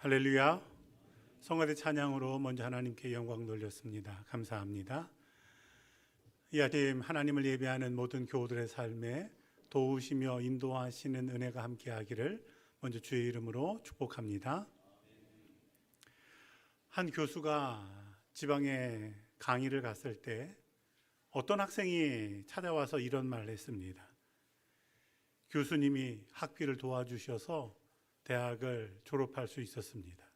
할렐루야. 성가대 찬양으로 먼저 하나님께 영광 돌렸습니다. 감사합니다. 이 아침 하나님을 예배하는 모든 교우들의 삶에 도우시며 인도하시는 은혜가 함께하기를 먼저 주의 이름으로 축복합니다. 한 교수가 지방에 강의를 갔을 때 어떤 학생이 찾아와서 이런 말을 했습니다. 교수님이 학비를 도와주셔서 대학을 졸업할 수 있었습니다.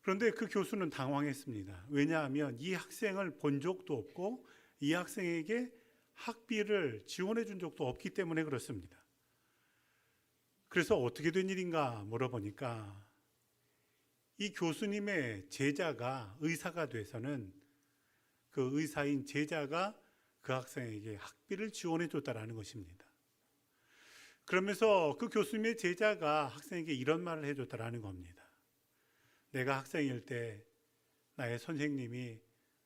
그런데 그 교수는 당황했습니다. 왜냐하면 이 학생을 본 적도 없고 이 학생에게 학비를 지원해 준 적도 없기 때문에 그렇습니다. 그래서 어떻게 된 일인가 물어보니까 이 교수님의 제자가 의사가 돼서는 그 의사인 제자가 그 학생에게 학비를 지원해 줬다라는 것입니다. 그러면서 그 교수님의 제자가 학생에게 이런 말을 해줬다라는 겁니다. 내가 학생일 때 나의 선생님이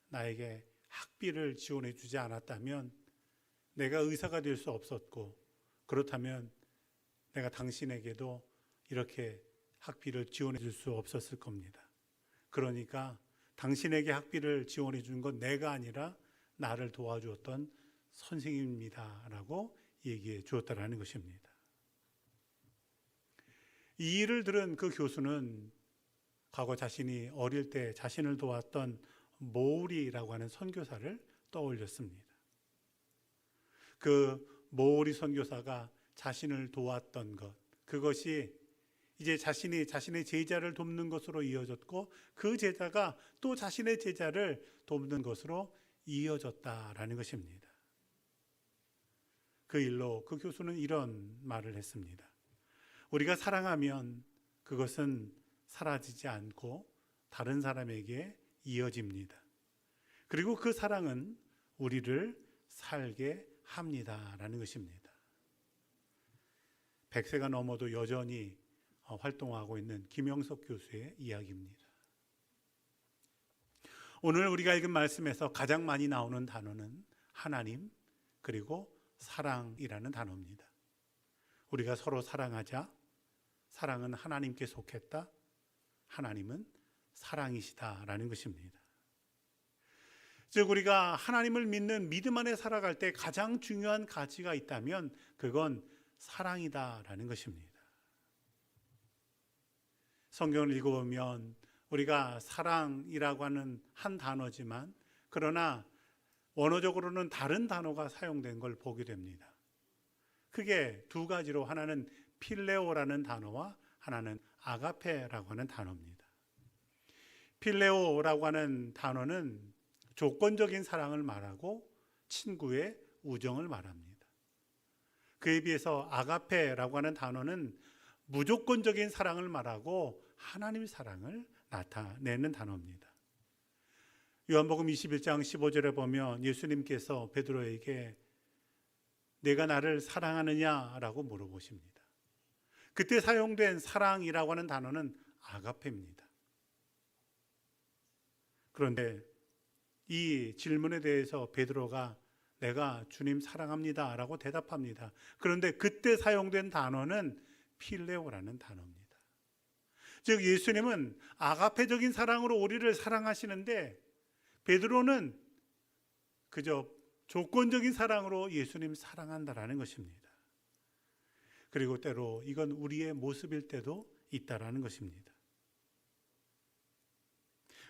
나에게 학비를 지원해 주지 않았다면 내가 의사가 될 수 없었고 그렇다면 내가 당신에게도 이렇게 학비를 지원해 줄 수 없었을 겁니다. 그러니까 당신에게 학비를 지원해 준 건 내가 아니라 나를 도와주었던 선생님입니다라고 얘기해 주었다라는 것입니다. 이 일을 들은 그 교수는 과거 자신이 어릴 때 자신을 도왔던 모우리라고 하는 선교사를 떠올렸습니다. 그 모우리 선교사가 자신을 도왔던 것, 그것이 이제 자신이 자신의 제자를 돕는 것으로 이어졌고 그 제자가 또 자신의 제자를 돕는 것으로 이어졌다라는 것입니다. 그 일로 그 교수는 이런 말을 했습니다. 우리가 사랑하면 그것은 사라지지 않고 다른 사람에게 이어집니다. 그리고 그 사랑은 우리를 살게 합니다라는 것입니다. 100세가 넘어도 여전히 활동하고 있는 김영석 교수의 이야기입니다. 오늘 우리가 읽은 말씀에서 가장 많이 나오는 단어는 하나님 그리고 사랑이라는 단어입니다. 우리가 서로 사랑하자. 사랑은 하나님께 속했다. 하나님은 사랑이시다라는 것입니다. 즉 우리가 하나님을 믿는 믿음 안에 살아갈 때 가장 중요한 가치가 있다면 그건 사랑이다라는 것입니다. 성경을 읽어보면 우리가 사랑이라고 하는 한 단어지만 그러나 원어적으로는 다른 단어가 사용된 걸 보게 됩니다. 크게 두 가지로 하나는 필레오라는 단어와 하나는 아가페라고 하는 단어입니다. 필레오라고 하는 단어는 조건적인 사랑을 말하고 친구의 우정을 말합니다. 그에 비해서 아가페라고 하는 단어는 무조건적인 사랑을 말하고 하나님의 사랑을 나타내는 단어입니다. 요한복음 21장 15절에 보면 예수님께서 베드로에게 내가 나를 사랑하느냐라고 물어보십니다. 그때 사용된 사랑이라고 하는 단어는 아가페입니다. 그런데 이 질문에 대해서 베드로가 내가 주님 사랑합니다라고 대답합니다. 그런데 그때 사용된 단어는 필레오라는 단어입니다. 즉 예수님은 아가페적인 사랑으로 우리를 사랑하시는데 베드로는 그저 조건적인 사랑으로 예수님 사랑한다라는 것입니다. 그리고 때로 이건 우리의 모습일 때도 있다라는 것입니다.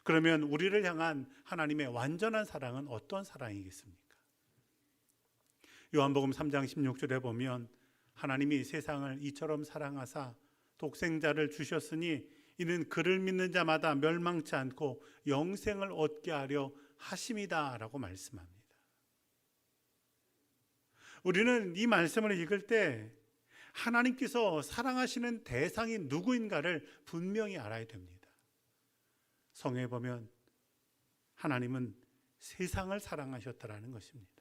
그러면 우리를 향한 하나님의 완전한 사랑은 어떤 사랑이겠습니까? 요한복음 3장 16절에 보면 하나님이 세상을 이처럼 사랑하사 독생자를 주셨으니 이는 그를 믿는 자마다 멸망치 않고 영생을 얻게 하려 하심이다라고 말씀합니다. 우리는 이 말씀을 읽을 때 하나님께서 사랑하시는 대상이 누구인가를 분명히 알아야 됩니다. 성에 보면 하나님은 세상을 사랑하셨다라는 것입니다.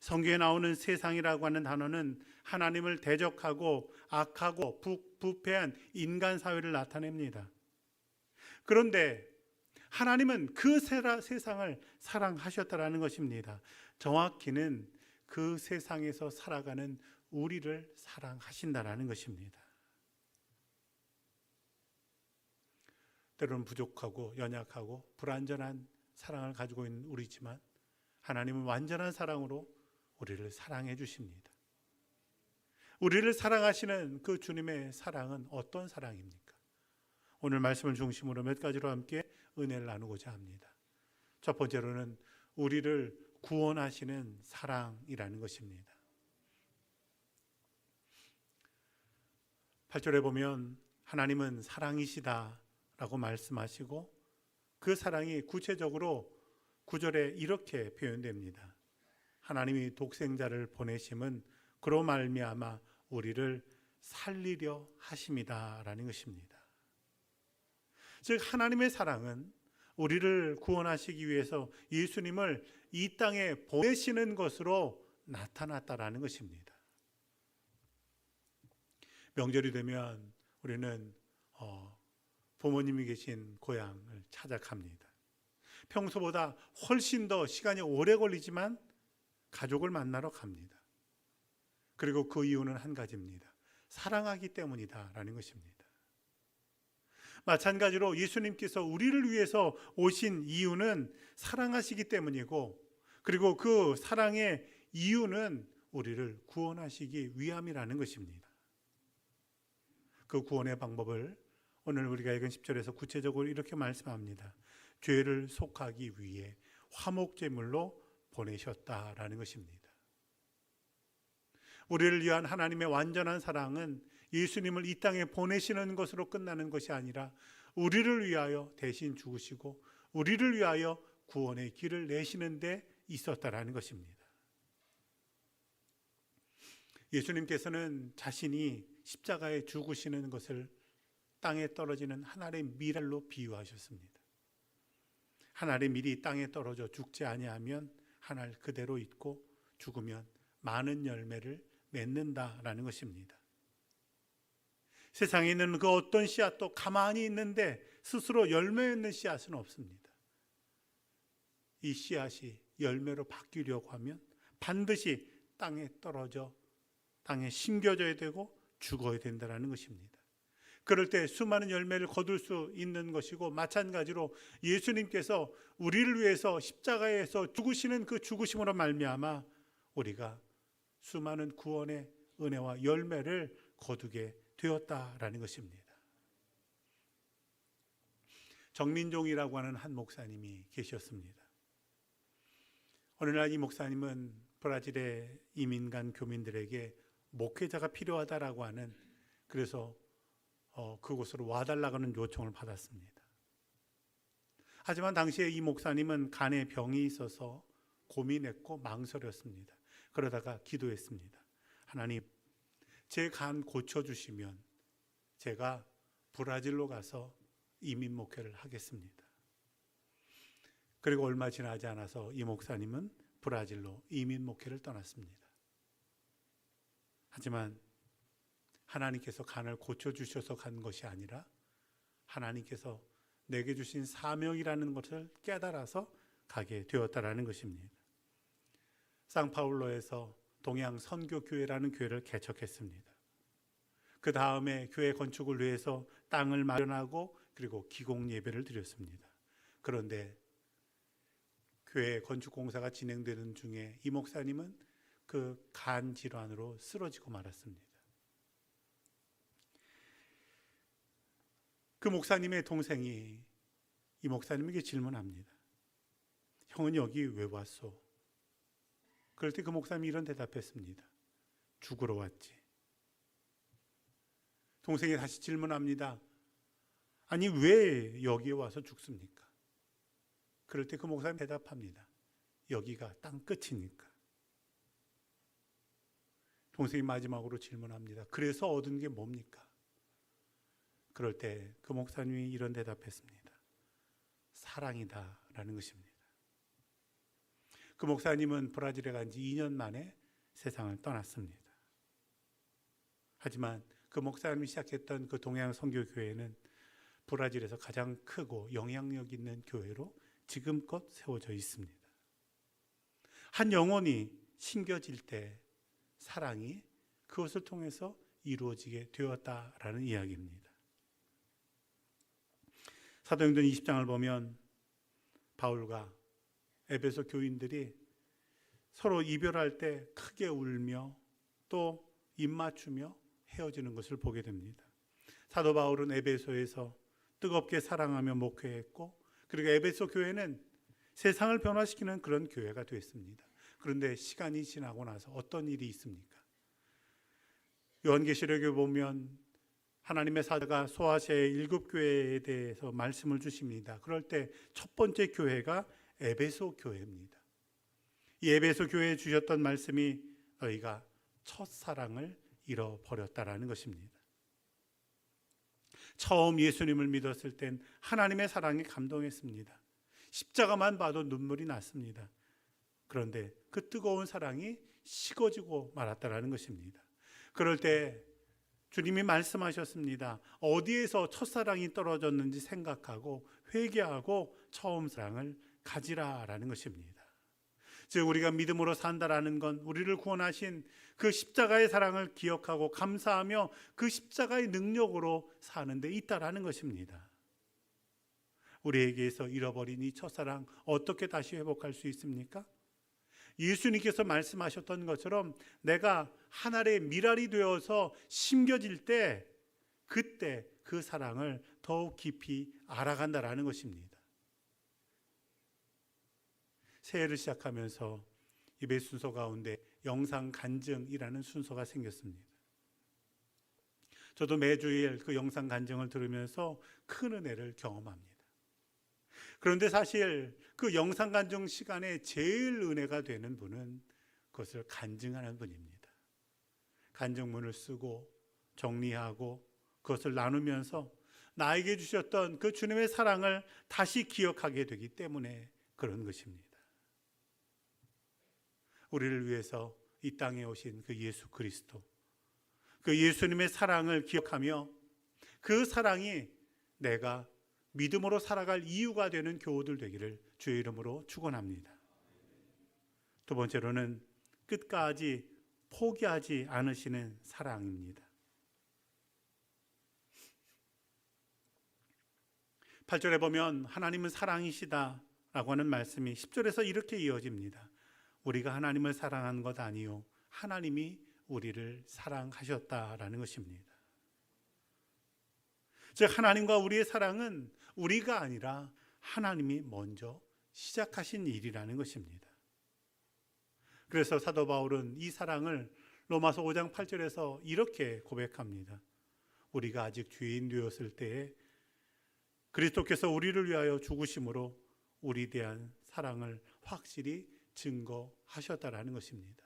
성경에 나오는 세상이라고 하는 단어는 하나님을 대적하고 악하고 부, 부패한 인간 사회를 나타냅니다. 그런데 하나님은 그 세상을 사랑하셨다라는 것입니다. 정확히는 그 세상에서 살아가는 우리를 사랑하신다라는 것입니다. 때로는 부족하고 연약하고 불완전한 사랑을 가지고 있는 우리지만 하나님은 완전한 사랑으로 우리를 사랑해 주십니다. 우리를 사랑하시는 그 주님의 사랑은 어떤 사랑입니까? 오늘 말씀을 중심으로 몇 가지로 함께 은혜를 나누고자 합니다. 첫 번째로는 우리를 구원하시는 사랑이라는 것입니다. 8절에 보면 하나님은 사랑이시다라고 말씀하시고 그 사랑이 구체적으로 9절에 이렇게 표현됩니다. 하나님이 독생자를 보내심은 그로 말미암아 우리를 살리려 하심이다라는 것입니다. 즉 하나님의 사랑은 우리를 구원하시기 위해서 예수님을 이 땅에 보내시는 것으로 나타났다라는 것입니다. 명절이 되면 우리는 어, 부모님이 계신 고향을 찾아갑니다. 평소보다 훨씬 더 시간이 오래 걸리지만 가족을 만나러 갑니다. 그리고 그 이유는 한 가지입니다. 사랑하기 때문이다라는 것입니다. 마찬가지로 예수님께서 우리를 위해서 오신 이유는 사랑하시기 때문이고 그리고 그 사랑의 이유는 우리를 구원하시기 위함이라는 것입니다. 그 구원의 방법을 오늘 우리가 읽은 10절에서 구체적으로 이렇게 말씀합니다. 죄를 속하기 위해 화목제물로 보내셨다라는 것입니다. 우리를 위한 하나님의 완전한 사랑은 예수님을 이 땅에 보내시는 것으로 끝나는 것이 아니라 우리를 위하여 대신 죽으시고 우리를 위하여 구원의 길을 내시는 데 있었다라는 것입니다. 예수님께서는 자신이 십자가에 죽으시는 것을 땅에 떨어지는 하늘의 미랄로 비유하셨습니다. 하늘의 밀이 땅에 떨어져 죽지 아니하면 하늘 그대로 있고 죽으면 많은 열매를 맺는다라는 것입니다. 세상에 있는 그 어떤 씨앗도 가만히 있는데 스스로 열매 맺는 씨앗은 없습니다. 이 씨앗이 열매로 바뀌려고 하면 반드시 땅에 떨어져 땅에 심겨져야 되고 죽어야 된다는 것입니다. 그럴 때 수많은 열매를 거둘 수 있는 것이고 마찬가지로 예수님께서 우리를 위해서 십자가에서 죽으시는 그 죽으심으로 말미암아 우리가 수많은 구원의 은혜와 열매를 거두게 되었다라는 것입니다. 정민종이라고 하는 한 목사님이 계셨습니다. 어느 날 이 목사님은 브라질의 이민 간 교민들에게 목회자가 필요하다라고 하는 그래서 어, 그곳으로 와달라는 요청을 받았습니다. 하지만 당시에 이 목사님은 간에 병이 있어서 고민했고 망설였습니다. 그러다가 기도했습니다. 하나님, 제 간 고쳐주시면 제가 브라질로 가서 이민 목회를 하겠습니다. 그리고 얼마 지나지 않아서 이 목사님은 브라질로 이민 목회를 떠났습니다. 하지만 하나님께서 간을 고쳐주셔서 간 것이 아니라 하나님께서 내게 주신 사명이라는 것을 깨달아서 가게 되었다라는 것입니다. 상파울로에서 동양 선교교회라는 교회를 개척했습니다. 그 다음에 교회 건축을 위해서 땅을 마련하고 그리고 기공 예배를 드렸습니다. 그런데 교회 건축 공사가 진행되는 중에 이 목사님은 그 간 질환으로 쓰러지고 말았습니다. 그 목사님의 동생이 이 목사님에게 질문합니다. 형은 여기 왜 왔소? 그럴 때 그 목사님이 이런 대답했습니다. 죽으러 왔지. 동생이 다시 질문합니다. 아니, 왜 여기에 와서 죽습니까? 그럴 때 그 목사님 대답합니다. 여기가 땅 끝이니까. 동생이 마지막으로 질문합니다. 그래서 얻은 게 뭡니까? 그럴 때 그 목사님이 이런 대답했습니다. 사랑이다 라는 것입니다. 그 목사님은 브라질에 간 지 2년 만에 세상을 떠났습니다. 하지만 그 목사님이 시작했던 그 동양 선교교회는 브라질에서 가장 크고 영향력 있는 교회로 지금껏 세워져 있습니다. 한 영혼이 심겨질 때 사랑이 그것을 통해서 이루어지게 되었다라는 이야기입니다. 사도행전 20장을 보면 바울과 에베소 교인들이 서로 이별할 때 크게 울며 또 입맞추며 헤어지는 것을 보게 됩니다. 사도 바울은 에베소에서 뜨겁게 사랑하며 목회했고 그리고 에베소 교회는 세상을 변화시키는 그런 교회가 됐습니다. 그런데 시간이 지나고 나서 어떤 일이 있습니까? 요한계시록에 보면 하나님의 사자가 소아시아의 일곱 교회에 대해서 말씀을 주십니다. 그럴 때 첫 번째 교회가 에베소 교회입니다. 이 에베소 교회에 주셨던 말씀이 너희가 첫 사랑을 잃어버렸다라는 것입니다. 처음 예수님을 믿었을 땐 하나님의 사랑에 감동했습니다. 십자가만 봐도 눈물이 났습니다. 그런데 그 뜨거운 사랑이 식어지고 말았다라는 것입니다. 그럴 때 주님이 말씀하셨습니다. 어디에서 첫사랑이 떨어졌는지 생각하고 회개하고 처음 사랑을 가지라라는 것입니다. 즉 우리가 믿음으로 산다라는 건 우리를 구원하신 그 십자가의 사랑을 기억하고 감사하며 그 십자가의 능력으로 사는 데 있다라는 것입니다. 우리에게서 잃어버린 이 첫사랑 어떻게 다시 회복할 수 있습니까? 예수님께서 말씀하셨던 것처럼 내가 하늘의 미랄이 되어서 심겨질 때 그때 그 사랑을 더욱 깊이 알아간다라는 것입니다. 새해를 시작하면서 예배 순서 가운데 영상 간증이라는 순서가 생겼습니다. 저도 매주일 그 영상 간증을 들으면서 큰 은혜를 경험합니다. 그런데 사실 그 영상 간증 시간에 제일 은혜가 되는 분은 그것을 간증하는 분입니다. 간증문을 쓰고 정리하고 그것을 나누면서 나에게 주셨던 그 주님의 사랑을 다시 기억하게 되기 때문에 그런 것입니다. 우리를 위해서 이 땅에 오신 그 예수 그리스도, 그 예수님의 사랑을 기억하며 그 사랑이 내가 믿음으로 살아갈 이유가 되는 교우들 되기를 주의 이름으로 축원합니다. 두 번째로는 끝까지 포기하지 않으시는 사랑입니다. 8절에 보면 하나님은 사랑이시다 라고 하는 말씀이 10절에서 이렇게 이어집니다. 우리가 하나님을 사랑한 것 아니요 하나님이 우리를 사랑하셨다라는 것입니다. 즉 하나님과 우리의 사랑은 우리가 아니라 하나님이 먼저 시작하신 일이라는 것입니다. 그래서 사도 바울은 이 사랑을 로마서 5장 8절에서 이렇게 고백합니다. 우리가 아직 죄인 되었을 때에 그리스도께서 우리를 위하여 죽으심으로 우리 대한 사랑을 확실히 증거하셨다라는 것입니다.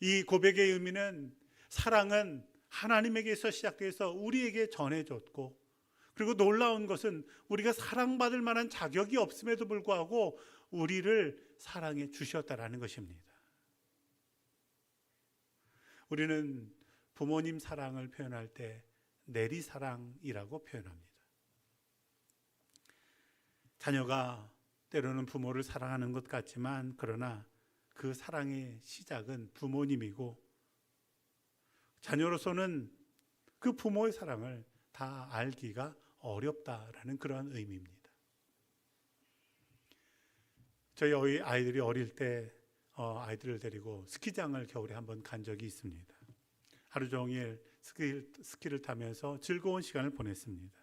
이 고백의 의미는 사랑은 하나님에게서 시작돼서 우리에게 전해졌고 그리고 놀라운 것은 우리가 사랑받을 만한 자격이 없음에도 불구하고 우리를 사랑해 주셨다라는 것입니다. 우리는 부모님 사랑을 표현할 때 내리 사랑이라고 표현합니다. 자녀가 때로는 부모를 사랑하는 것 같지만 그러나 그 사랑의 시작은 부모님이고 자녀로서는 그 부모의 사랑을 다 알기가 어렵다라는 그런 의미입니다. 저희 아이들이 어릴 때 어, 아이들을 데리고 스키장을 겨울에 한번 간 적이 있습니다. 하루 종일 스키, 스키를 타면서 즐거운 시간을 보냈습니다.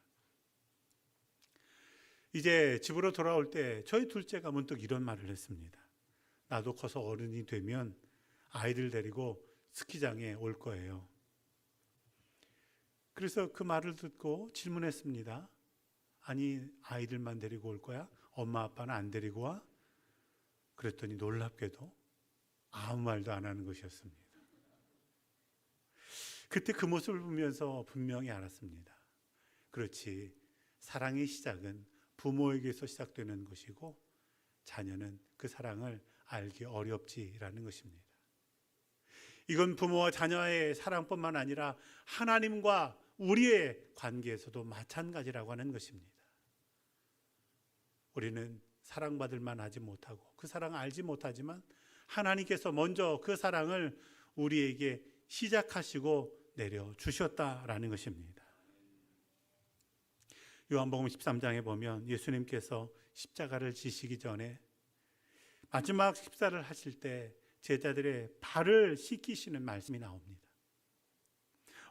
이제 집으로 돌아올 때 저희 둘째가 문득 이런 말을 했습니다. 나도 커서 어른이 되면 아이들 데리고 스키장에 올 거예요. 그래서 그 말을 듣고 질문했습니다. 아니, 아이들만 데리고 올 거야? 엄마, 아빠는 안 데리고 와? 그랬더니 놀랍게도 아무 말도 안 하는 것이었습니다. 그때 그 모습을 보면서 분명히 알았습니다. 그렇지. 사랑의 시작은 부모에게서 시작되는 것이고 자녀는 그 사랑을 알기 어렵지라는 것입니다. 이건 부모와 자녀의 사랑뿐만 아니라 하나님과 우리의 관계에서도 마찬가지라고 하는 것입니다. 우리는 사랑받을 만하지 못하고 그 사랑을 알지 못하지만 하나님께서 먼저 그 사랑을 우리에게 시작하시고 내려 주셨다라는 것입니다. 요한복음 13장에 보면 예수님께서 십자가를 지시기 전에 마지막 식사를 하실 때 제자들의 발을 씻기시는 말씀이 나옵니다.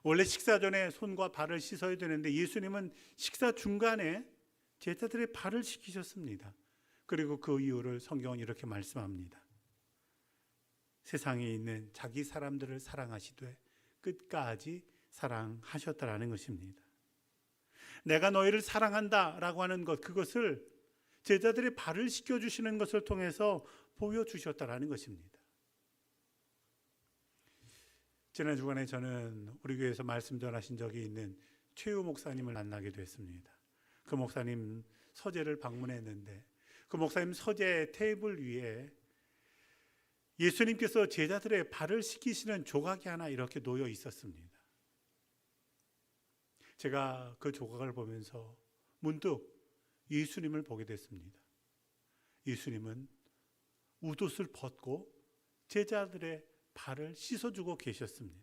원래 식사 전에 손과 발을 씻어야 되는데 예수님은 식사 중간에 제자들의 발을 씻기셨습니다. 그리고 그 이유를 성경은 이렇게 말씀합니다. 세상에 있는 자기 사람들을 사랑하시되 끝까지 사랑하셨다라는 것입니다. 내가 너희를 사랑한다라고 하는 것 그것을 제자들의 발을 씻겨 주시는 것을 통해서 보여 주셨다라는 것입니다. 지난 주간에 저는 우리 교회에서 말씀 전하신 적이 있는 최우 목사님을 만나게 됐습니다. 그 목사님 서재를 방문했는데 그 목사님 서재 테이블 위에 예수님께서 제자들의 발을 씻기시는 조각이 하나 이렇게 놓여 있었습니다. 제가 그 조각을 보면서 문득 예수님을 보게 됐습니다. 예수님은 웃옷을 벗고 제자들의 발을 씻어주고 계셨습니다.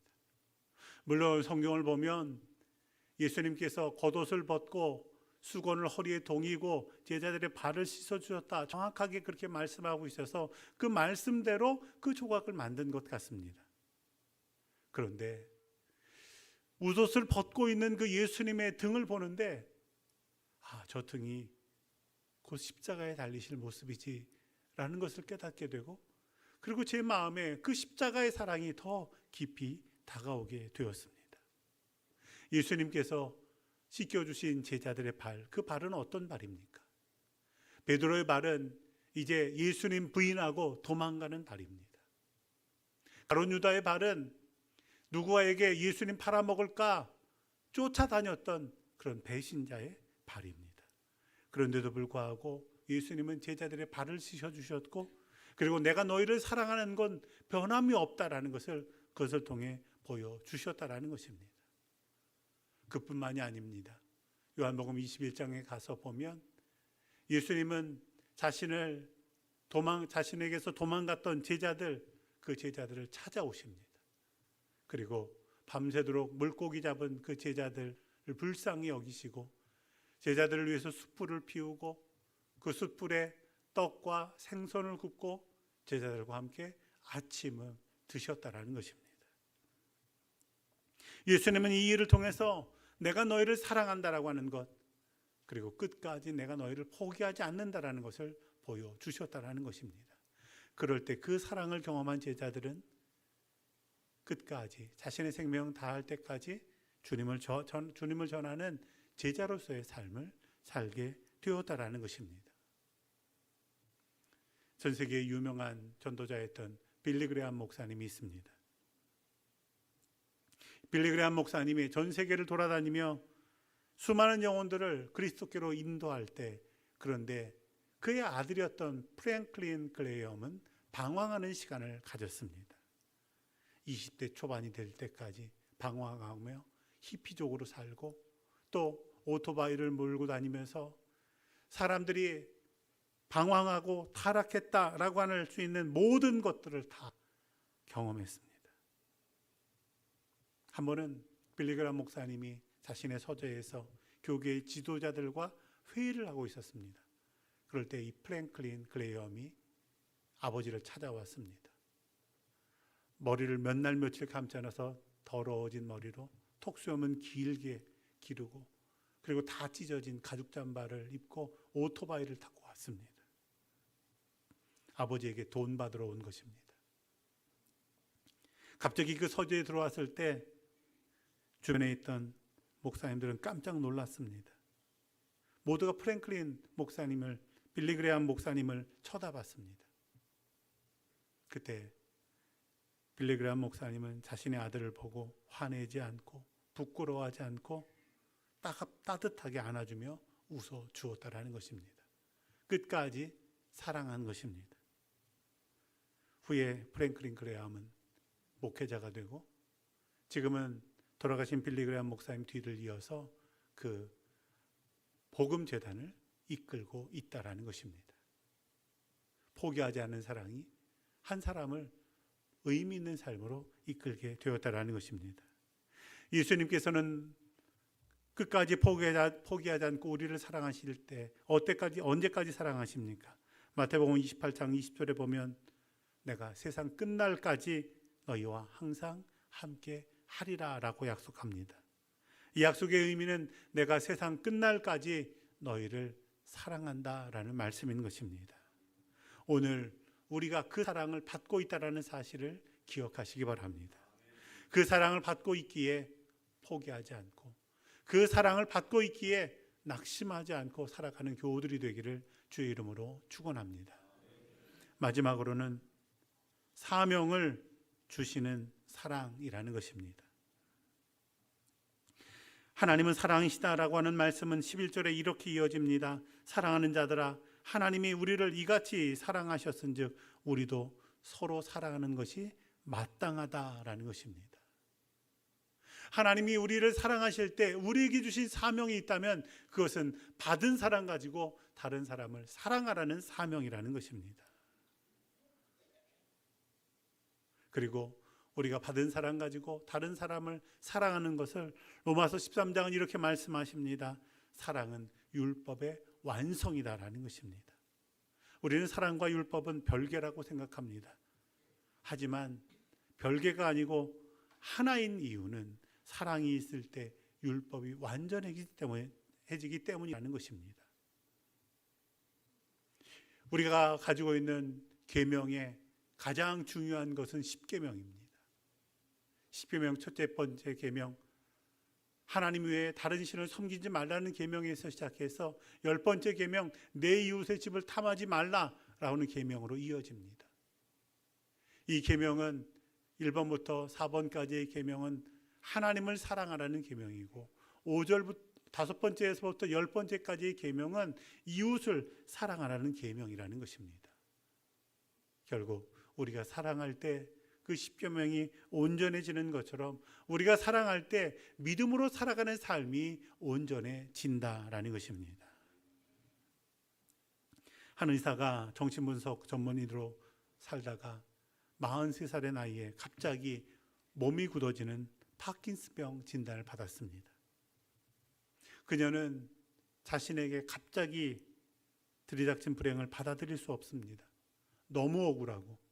물론 성경을 보면 예수님께서 겉옷을 벗고 수건을 허리에 동이고 제자들의 발을 씻어주셨다. 정확하게 그렇게 말씀하고 있어서 그 말씀대로 그 조각을 만든 것 같습니다. 그런데 웃옷을 벗고 있는 그 예수님의 등을 보는데 아, 저 등이 곧 십자가에 달리실 모습이지라는 것을 깨닫게 되고 그리고 제 마음에 그 십자가의 사랑이 더 깊이 다가오게 되었습니다. 예수님께서 씻겨주신 제자들의 발, 그 발은 어떤 발입니까? 베드로의 발은 이제 예수님 부인하고 도망가는 발입니다. 가론 유다의 발은 누구에게 예수님 팔아먹을까 쫓아다녔던 그런 배신자의 발입니다. 그런데도 불구하고 예수님은 제자들의 발을 씻어주셨고 그리고 내가 너희를 사랑하는 건 변함이 없다라는 것을 그것을 통해 보여 주셨다라는 것입니다. 그뿐만이 아닙니다. 요한복음 21장에 가서 보면 예수님은 자신을 도망 자신에게서 도망갔던 제자들 그 제자들을 찾아오십니다. 그리고 밤새도록 물고기 잡은 그 제자들을 불쌍히 여기시고 제자들을 위해서 숯불을 피우고 그 숯불에 떡과 생선을 굽고 제자들과 함께 아침을 드셨다라는 것입니다. 예수님은 이 일을 통해서 내가 너희를 사랑한다라고 하는 것 그리고 끝까지 내가 너희를 포기하지 않는다라는 것을 보여 주셨다라는 것입니다. 그럴 때 그 사랑을 경험한 제자들은 끝까지 자신의 생명 다할 때까지 주님을 저, 전, 주님을 전하는 제자로서의 삶을 살게 되었다라는 것입니다. 전 세계에 유명한 전도자였던 빌리그레암 목사님이 있습니다. 빌리그레암 목사님이 전 세계를 돌아다니며 수많은 영혼들을 그리스도께로 인도할 때 그런데 그의 아들이었던 프랭클린 글레이엄은 방황하는 시간을 가졌습니다. 20대 초반이 될 때까지 방황하며 히피족으로 살고 또 오토바이를 몰고 다니면서 사람들이 방황하고 타락했다라고 할 수 있는 모든 것들을 다 경험했습니다. 한 번은 빌리그람 목사님이 자신의 서재에서 교계의 지도자들과 회의를 하고 있었습니다. 그럴 때이 프랭클린 글레이엄이 아버지를 찾아왔습니다. 머리를 몇 날 며칠 감지 않아서 더러워진 머리로 톡수염은 길게 기르고 그리고 다 찢어진 가죽 잠바를 입고 오토바이를 타고 왔습니다. 아버지에게 돈 받으러 온 것입니다. 갑자기 그 서재에 들어왔을 때 주변에 있던 목사님들은 깜짝 놀랐습니다. 모두가 프랭클린 목사님을 빌리그레암 목사님을 쳐다봤습니다. 그때 빌리그레암 목사님은 자신의 아들을 보고 화내지 않고 부끄러워하지 않고 따뜻하게 안아주며 웃어 주었다라는 것입니다. 끝까지 사랑한 것입니다. 후에 프랭클린 그레암은 목회자가 되고 지금은 돌아가신 빌리 그레암 목사님 뒤를 이어서 그 복음 재단을 이끌고 있다라는 것입니다. 포기하지 않는 사랑이 한 사람을 의미 있는 삶으로 이끌게 되었다라는 것입니다. 예수님께서는 끝까지 포기하지 않고 우리를 사랑하실 때 어때까지 언제까지 사랑하십니까? 마태복음 28장 20절에 보면 내가 세상 끝날까지 너희와 항상 함께 하리라 라고 약속합니다. 이 약속의 의미는 내가 세상 끝날까지 너희를 사랑한다 라는 말씀인 것입니다. 오늘 우리가 그 사랑을 받고 있다라는 사실을 기억하시기 바랍니다. 그 사랑을 받고 있기에 포기하지 않고 그 사랑을 받고 있기에 낙심하지 않고 살아가는 교우들이 되기를 주의 이름으로 축원합니다. 마지막으로는 사명을 주시는 사랑이라는 것입니다. 하나님은 사랑이시다라고 하는 말씀은 11절에 이렇게 이어집니다. 사랑하는 자들아 하나님이 우리를 이같이 사랑하셨은즉 우리도 서로 사랑하는 것이 마땅하다라는 것입니다. 하나님이 우리를 사랑하실 때 우리에게 주신 사명이 있다면 그것은 받은 사랑 가지고 다른 사람을 사랑하라는 사명이라는 것입니다. 그리고 우리가 받은 사랑 가지고 다른 사람을 사랑하는 것을 로마서 13장은 이렇게 말씀하십니다. 사랑은 율법의 완성이다라는 것입니다. 우리는 사랑과 율법은 별개라고 생각합니다. 하지만 별개가 아니고 하나인 이유는 사랑이 있을 때 율법이 완전해지기 때문에 해지기 때문이라는 것입니다. 우리가 가지고 있는 계명의 가장 중요한 것은 십계명입니다. 십계명 첫째 번째 계명 하나님 외에 다른 신을 섬기지 말라는 계명에서 시작해서 열 번째 계명 내 이웃의 집을 탐하지 말라라는 계명으로 이어집니다. 이 계명은 1번부터 4번까지의 계명은 하나님을 사랑하라는 계명이고 5절부터 다섯 번째에서부터 열 번째까지의 계명은 이웃을 사랑하라는 계명이라는 것입니다. 결국 우리가 사랑할 때 그 십계명이 온전해지는 것처럼 우리가 사랑할 때 믿음으로 살아가는 삶이 온전해진다라는 것입니다. 한 의사가 정신분석 전문의로 살다가 43살의 나이에 갑자기 몸이 굳어지는 파킨스병 진단을 받았습니다. 그녀는 자신에게 갑자기 들이닥친 불행을 받아들일 수 없습니다. 너무 억울하고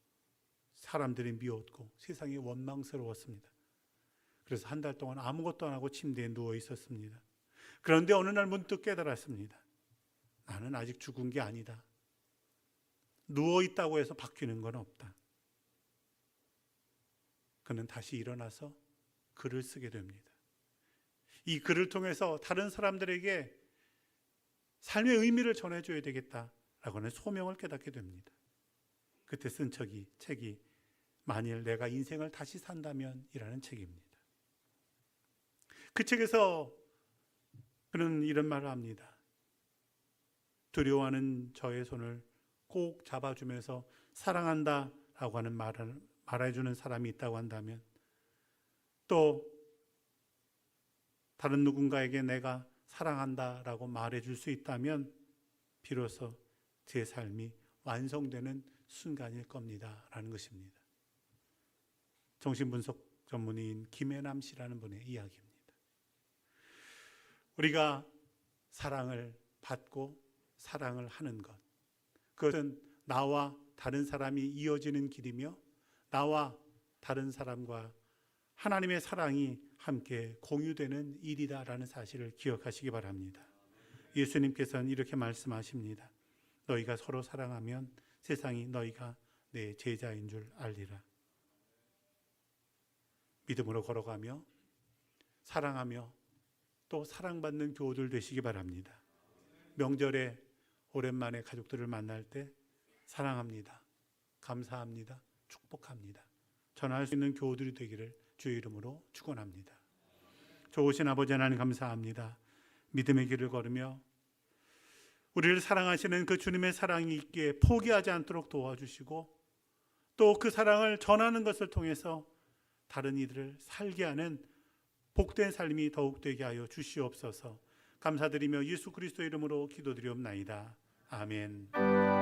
사람들이 미웠고 세상이 원망스러웠습니다. 그래서 한 달 동안 아무것도 안 하고 침대에 누워 있었습니다. 그런데 어느 날 문득 깨달았습니다. 나는 아직 죽은 게 아니다. 누워 있다고 해서 바뀌는 건 없다. 그는 다시 일어나서 글을 쓰게 됩니다. 이 글을 통해서 다른 사람들에게 삶의 의미를 전해줘야 되겠다라고 하는 소명을 깨닫게 됩니다. 그때 쓴 책이, 책이 만일 내가 인생을 다시 산다면 이라는 책입니다. 그 책에서 그는 이런 말을 합니다. 두려워하는 저의 손을 꼭 잡아주면서 사랑한다 라고 하는 말을 말해주는 사람이 있다고 한다면 또 다른 누군가에게 내가 사랑한다 라고 말해줄 수 있다면 비로소 제 삶이 완성되는 순간일 겁니다 라는 것입니다. 정신분석 전문의인 김혜남 씨라는 분의 이야기입니다. 우리가 사랑을 받고 사랑을 하는 것 그것은 나와 다른 사람이 이어지는 길이며 나와 다른 사람과 하나님의 사랑이 함께 공유되는 일이다라는 사실을 기억하시기 바랍니다. 예수님께서는 이렇게 말씀하십니다. 너희가 서로 사랑하면 세상이 너희가 내 제자인 줄 알리라. 믿음으로 걸어가며 사랑하며 또 사랑받는 교우들 되시기 바랍니다. 명절에 오랜만에 가족들을 만날 때 사랑합니다. 감사합니다. 축복합니다. 전할 수 있는 교우들이 되기를 주의 이름으로 축원합니다. 좋으신 아버지 하나님 감사합니다. 믿음의 길을 걸으며 우리를 사랑하시는 그 주님의 사랑이 있기에 포기하지 않도록 도와주시고 또 그 사랑을 전하는 것을 통해서 다른 이들을 살게 하는 복된 삶이 더욱 되게 하여 주시옵소서. 감사드리며 예수 그리스도 이름으로 기도드리옵나이다. 아멘.